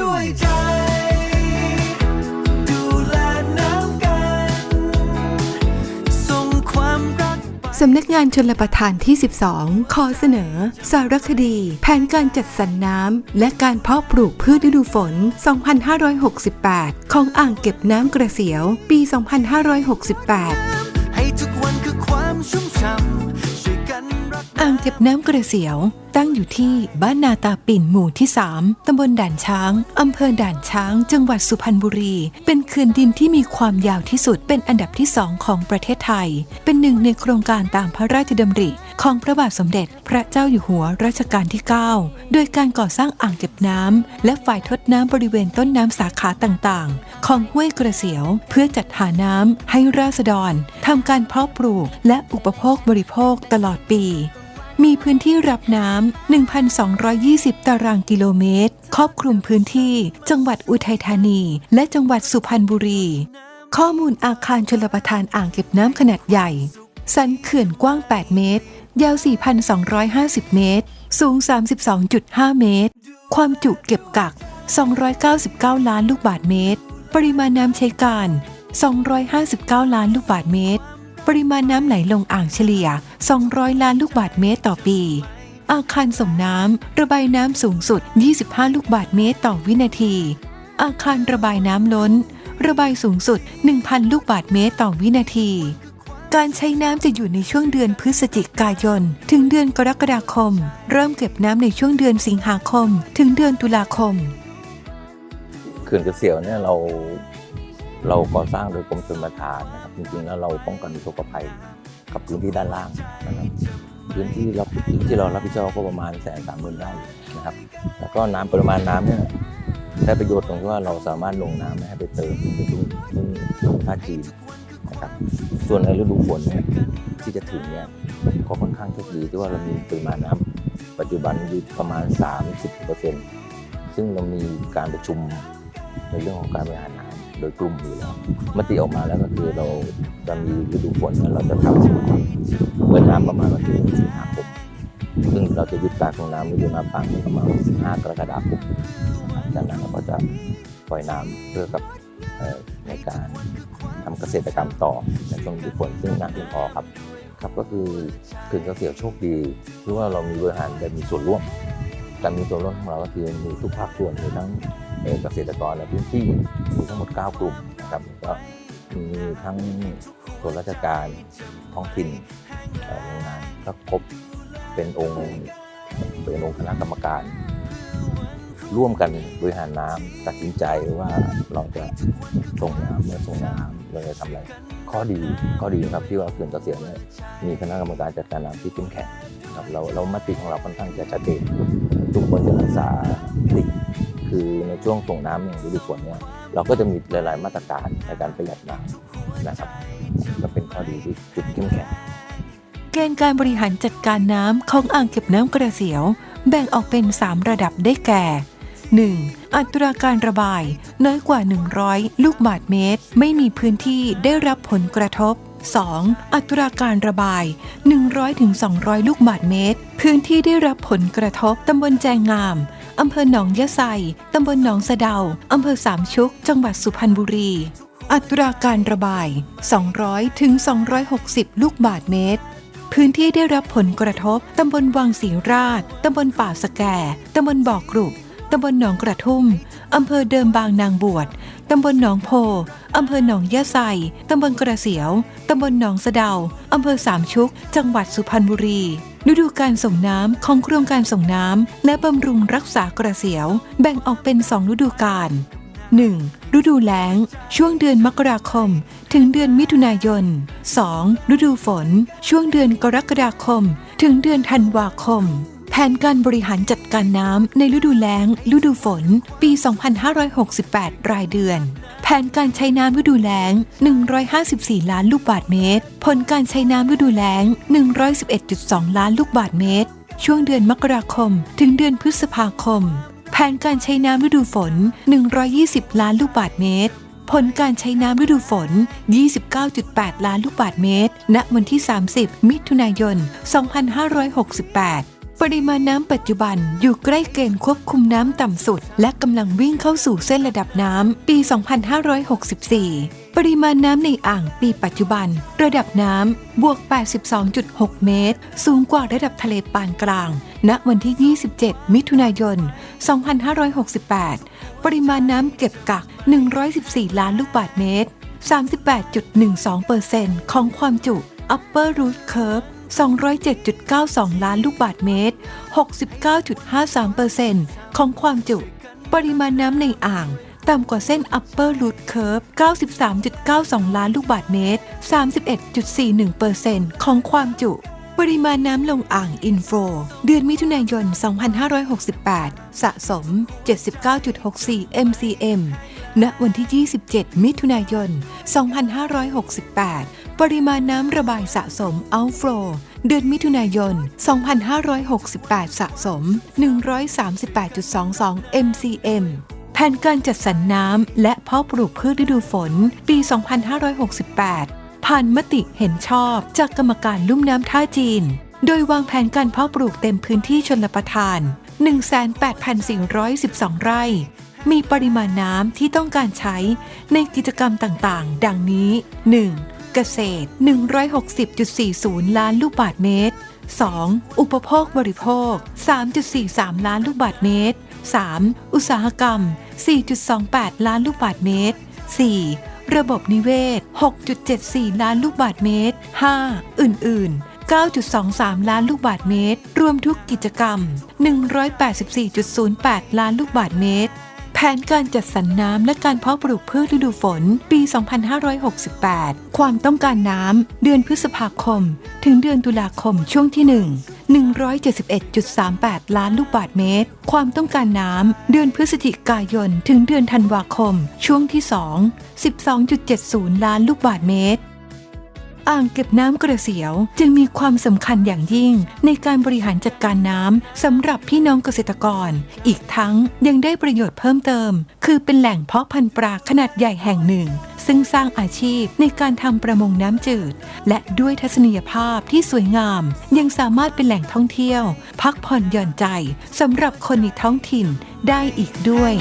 ด้วยใจ ดูแลน้ำกัน ส่งความรัก สำนักงานชนประทานที่ 12 ขอเสนอ สารคดี แผนการจัดสรรน้ำ และการเพาะปลูกพืชฤดูฝน 2568 ของอ่างเก็บน้ำกระเสียว ปี 2568 อ่างเก็บน้ำกระเสียว ตั้งอยู่ที่บ้านนาตาปิ่นหมู่ที่ 3 ตำบลด่านช้าง อำเภอด่านช้าง จังหวัดสุพรรณบุรี เป็นเขื่อนดินที่มีความยาวที่สุดเป็นอันดับที่สองของประเทศไทย เป็นหนึ่งในโครงการตามพระราชดำริ ของพระบาทสมเด็จ พระเจ้าอยู่หัวรัชกาลที่ 9 โดยการก่อสร้างอ่างเก็บน้ำและฝ่ายทดน้ำบริเวณต้นน้ำสาขาต่างๆ ของห้วยกระเสียว เพื่อจัดหาน้ำให้ราษฎรทำการเพาะปลูกและอุปโภคบริโภคตลอดปี มีพื้นที่รับน้ำ 1,220 ตารางกิโลเมตร ครอบคลุมพื้นที่ จังหวัดอุทัยธานี และจังหวัดสุพรรณบุรี ข้อมูลอาคารชลประทานอ่างเก็บน้ำขนาดใหญ่ สันเขื่อนกว้าง 8 เมตร ยาว 4,250 เมตร สูง 32.5 เมตร ความจุเก็บกัก 299 ล้านลูกบาทเมตร ปริมาณน้ำใช้การ 259 ล้านลูกบาทเมตร ปริมาณน้ำไหลลงอ่างเฉลี่ย 200 ล้านลูกบาทเมตรต่อปี อาคารส่งน้ำระบายน้ำสูงสุด 25 ลูกบาทเมตรต่อวินาที อาคารระบายน้ำล้น ระบายสูงสุด 1,000 ลูกบาทเมตรต่อวินาที การใช้น้ำจะอยู่ในช่วงเดือนพฤศจิกายน ถึงเดือนกรกฎาคม เริ่มเก็บน้ำในช่วงเดือนสิงหาคม ถึงเดือนตุลาคมเขื่อนกระเสียวเนี่ยเรา เราก่อสร้างโดยกรมชลประทานนะครับ จริงๆแล้วเราป้องกันอุทกภัยกับพื้นที่ด้านล่างนะครับพื้นที่เราที่เรารับผิดชอบก็ประมาณแสนสามหมื่นไร่นะครับ แล้วก็น้ำปริมาณน้ำเนี่ยได้ประโยชน์ตรงที่ว่าเราสามารถลงน้ำให้ไปเติมที่ทุ่งทุ่งท่าจีนนะครับ ส่วนในฤดูฝนเนี่ยที่จะถึงเนี่ยก็ค่อนข้างโชคดีที่ว่าเรามีปริมาณน้ำปัจจุบันอยู่ประมาณ 30%ซึ่งเรามีการประชุมในเรื่องของการบริหารน้ำ โดยกลุ่มอยู่แล้วมติออกมาแล้วก็คือเราจะมีฤดูฝนเนี่ยเราจะทำเปิดน้ำประมาณวันที่สิงหาคมซึ่งเราจะยุดการส่งน้ำฤดูน้ำปังประมาณ15กรกฎาคมจากนั้นเราก็จะปล่อยน้ำเพื่อกับในการทำเกษตรกรรมต่อในช่วงฤดูฝนซึ่งน้ำเพียงพอครับครับก็คือเขื่อนเกษตรโชคดีที่ว่าเรามีบริหารแบบมีส่วนร่วมการมีส่วนร่วมของเราก็คือมีทุกภาคส่วนมีทั้ง เอ่อเกษตรกรในพื้นที่มีทั้งหมด 9 กลุ่มนะครับก็มีทั้งส่วนราชการท้องถิ่นเอ่อหน่วยงานก็ครบเป็นองค์เป็นองค์คณะกรรมการ ร่วมกันบริหารน้ำตัดสินใจว่าเราจะส่งน้ำเมื่อส่งน้ำเราจะทำอะไรข้อดีข้อดีนะครับที่ว่าเขื่อนเกษตรเนี่ยมีคณะกรรมการจัดการน้ำที่เข้มแข็งครับเราเรามติของเราค่อนข้างจะชัดเจนทุกคนจะรักษาสิ่ง คือในช่วงส่งน้ำอย่างฤดูฝนเนี่ยเราก็จะมีหลาย ๆ มาตรการในการประหยัดน้ำนะครับก็เป็นข้อดีที่จุดเข้มแข็งเกณฑ์การบริหารจัดการน้ำของอ่างเก็บน้ำกระเสียว แบ่งออกเป็น 3 ระดับได้แก่ 1. อัตราการระบาย น้อยกว่า 100 ลูกบาศก์เมตร ไม่มีพื้นที่ได้รับผลกระทบ 2. อัตราการระบาย 100-200 ลูกบาศก์เมตร พื้นที่ได้รับผลกระทบตำบลแจงงาม อำเภอหนองยะไซตำบลหนองสะเดาอำเภอสามชุก จังหวัดสุพรรณบุรี อัตราการระบาย 200- ถึง260 ลูกบาศก์เมตร พื้นที่ได้รับผลกระทบ ตำบลวังศรีราช ตำบลป่าสแกตำบลบ่อกรุบตำบลหนองกระทุ่ม อำเภอเดิมบางนางบวช ตำบลหนองโพ อำเภอหนองยะไซตำบลกระเสียว ตำบลหนองสะเดา อำเภอสามชุก จังหวัดสุพรรณบุรี ฤดูการส่งน้ำของโครงการส่งน้ำและบำรุงรักษากระเสียว แบ่งออกเป็น2ฤดูกาล 1. ฤดูแล้ง ช่วงเดือนมกราคม ถึงเดือนมิถุนายน 2. ฤดูฝน ช่วงเดือนกรกฎาคม ถึงเดือนธันวาคม ผนการบริหารจัดการน้ำในฤดูแล้ง ฤดูฝน ปี 2568 รายเดือน แผนการใช้น้ำฤดูแล้ง 154 ล้านลูกบาศก์เมตร ผลการใช้น้ำฤดูแล้ง 111.2 ล้านลูกบาศก์เมตร ช่วงเดือนมกราคม ถึงเดือนพฤษภาคม แผนการใช้น้ำฤดูฝน 120 ล้านลูกบาศก์เมตรผลการใช้น้ำฤดูฝน 29.8 ล้านลูกบาศก์เมตร ณ วันที่ 30 มิถุนายน 2568 ปริมาณน้ำปัจจุบันอยู่ใกล้เกณฑ์ควบคุมน้ำต่ำสุด และกำลังวิ่งเข้าสู่เส้นระดับน้ำปี 2564 ปริมาณน้ำในอ่างปีปัจจุบัน ระดับน้ำบวก 82.6 เมตร สูงกว่าระดับทะเลปานกลาง ณ วันที่ 27 มิถุนายน 2568 ปริมาณน้ำเก็บกัก 114 ล้านลูกบาศก์เมตร 38.12%ของความจุ Upper Root Curve 207.92 ล้านลูกบาศก์เมตร 69.53%ของความจุ ปริมาณน้ำในอ่าง ต่ำกว่าเส้น Upper Root Curve 93.92 ล้านลูกบาศก์เมตร 31.41%ของความจุ ปริมาณน้ำลงอ่าง Inflow เดือนมิถุนายน 2568 สะสม 79.64 MCM ณวันที่ 27 มิถุนายน 2568 ปริมาณน้ำระบายสะสม Outflow เดือนมิถุนายน 2568 สะสม 138.22 MCM แผนการจัดสรรน้ำและเพาะปลูกพืชฤดูฝน ปี 2568 ผ่านมติเห็นชอบจากกรรมการลุ่มน้ำท่าจีน โดยวางแผนการเพาะปลูกเต็มพื้นที่ชนประทาน 18,412 ไร่ มีปริมาณน้ำที่ต้องการใช้ในกิจกรรมต่าง ๆ ดังนี้ 1. เกษตร 160.40 ล้านลูกบาศก์เมตร 2. อุปโภคบริโภค 3.43 ล้านลูกบาศก์เมตร 3. อุตสาหกรรม 4.28 ล้านลูกบาศก์เมตร 4. ระบบนิเวศ 6.74 ล้านลูกบาศก์เมตร 5. อื่น ๆ9.23 ล้านลูกบาศก์เมตร รวมทุกกิจกรรม 184.08 ล้านลูกบาศก์เมตร แผนการจัดสรรน้ำและการเพาะปลูกพืชฤดูฝน ปี 2568 ความต้องการน้ำเดือนพฤษภาคม ถึงเดือนตุลาคมช่วงที่ 1 171.38 ล้านลูกบาศก์เมตร ความต้องการน้ำ เดือนพฤศจิกายน ถึงเดือนธันวาคม ช่วงที่ 2 12.70 ล้านลูกบาศก์เมตร อ่างเก็บน้ำกระเสียว จึงมีความสำคัญอย่างยิ่ง ในการบริหารจัดการน้ำสำหรับพี่น้องเกษตรกร อีกทั้งยังได้ประโยชน์เพิ่มเติม คือเป็นแหล่งเพาะพันธุ์ปลาขนาดใหญ่แห่งหนึ่ง ซึ่งสร้างอาชีพในการทำประมงน้ำจืด และด้วยทัศนียภาพที่สวยงาม ยังสามารถเป็นแหล่งท่องเที่ยว พักผ่อนหย่อนใจสำหรับคนในท้องถิ่นได้อีกด้วย